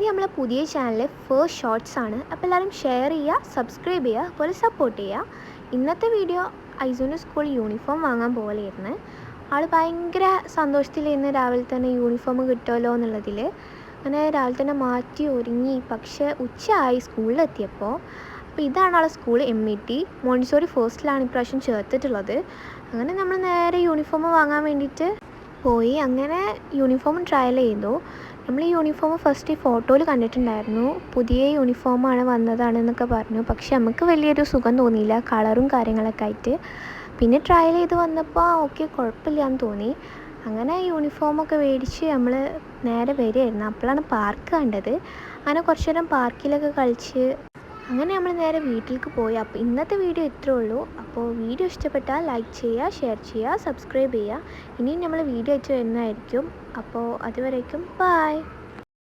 ഇത് നമ്മളെ പുതിയ ചാനലിലെ ഫസ്റ്റ് ഷോർട്സ് ആണ്. അപ്പോൾ എല്ലാവരും ഷെയർ ചെയ്യുക സബ്സ്ക്രൈബ് ചെയ്യുക അതുപോലെ സപ്പോർട്ട് ചെയ്യുക. ഇന്നത്തെ വീഡിയോ ഐസൂന് സ്കൂൾ യൂണിഫോം വാങ്ങാൻ പോകലായിരുന്നു ആൾ ഭയങ്കര സന്തോഷത്തിലായിരുന്നു രാവിലെ തന്നെ യൂണിഫോം കിട്ടുമല്ലോ എന്നുള്ളതിൽ അങ്ങനെ രാവിലെ തന്നെ മാറ്റി ഒരുങ്ങി. പക്ഷേ ഉച്ചയായി സ്കൂളിലെത്തിയപ്പോൾ അപ്പോൾ ഇതാണ് ആളെ school M E T Montessori ഫേസ്റ്റിലാണ് ഇപ്രാവശ്യം ചേർത്തിട്ടുള്ളത്. അങ്ങനെ നമ്മൾ നേരെ യൂണിഫോം വാങ്ങാൻ വേണ്ടിയിട്ട് പോയി. അങ്ങനെ യൂണിഫോം ട്രയൽ ചെയ്തു. നമ്മൾ ഈ യൂണിഫോം ഫസ്റ്റ് ഫോട്ടോയിൽ കണ്ടിട്ടുണ്ടായിരുന്നു. പുതിയ യൂണിഫോമാണ് വന്നതാണെന്നൊക്കെ പറഞ്ഞു. പക്ഷെ നമുക്ക് വലിയൊരു സുഖം തോന്നിയില്ല. കളറും കാര്യങ്ങളൊക്കെ ആയിട്ട്. പിന്നെ ട്രയൽ ചെയ്ത് വന്നപ്പോൾ ഓക്കെ കുഴപ്പമില്ല എന്ന് തോന്നി. അങ്ങനെ യൂണിഫോമൊക്കെ മേടിച്ച് നമ്മൾ നേരെ വരികയായിരുന്നു. അപ്പോഴാണ് പാർക്ക് കണ്ടത്. അങ്ങനെ കുറച്ച് നേരം പാർക്കിലൊക്കെ കളിച്ച് അങ്ങനെ നമ്മൾ നേരെ വീട്ടിലേക്ക് പോയി. അപ്പോൾ ഇന്നത്തെ വീഡിയോ ഇത്രേ ഉള്ളൂ. അപ്പോൾ വീഡിയോ ഇഷ്ടപ്പെട്ടാൽ ലൈക്ക് ചെയ്യുക ഷെയർ ചെയ്യുക സബ്സ്ക്രൈബ് ചെയ്യുക. ഇനിയും നമ്മൾ വീഡിയോ അയച്ചു വരുന്നതായിരിക്കും. അപ്പോൾ അതുവരേക്കും ബായ്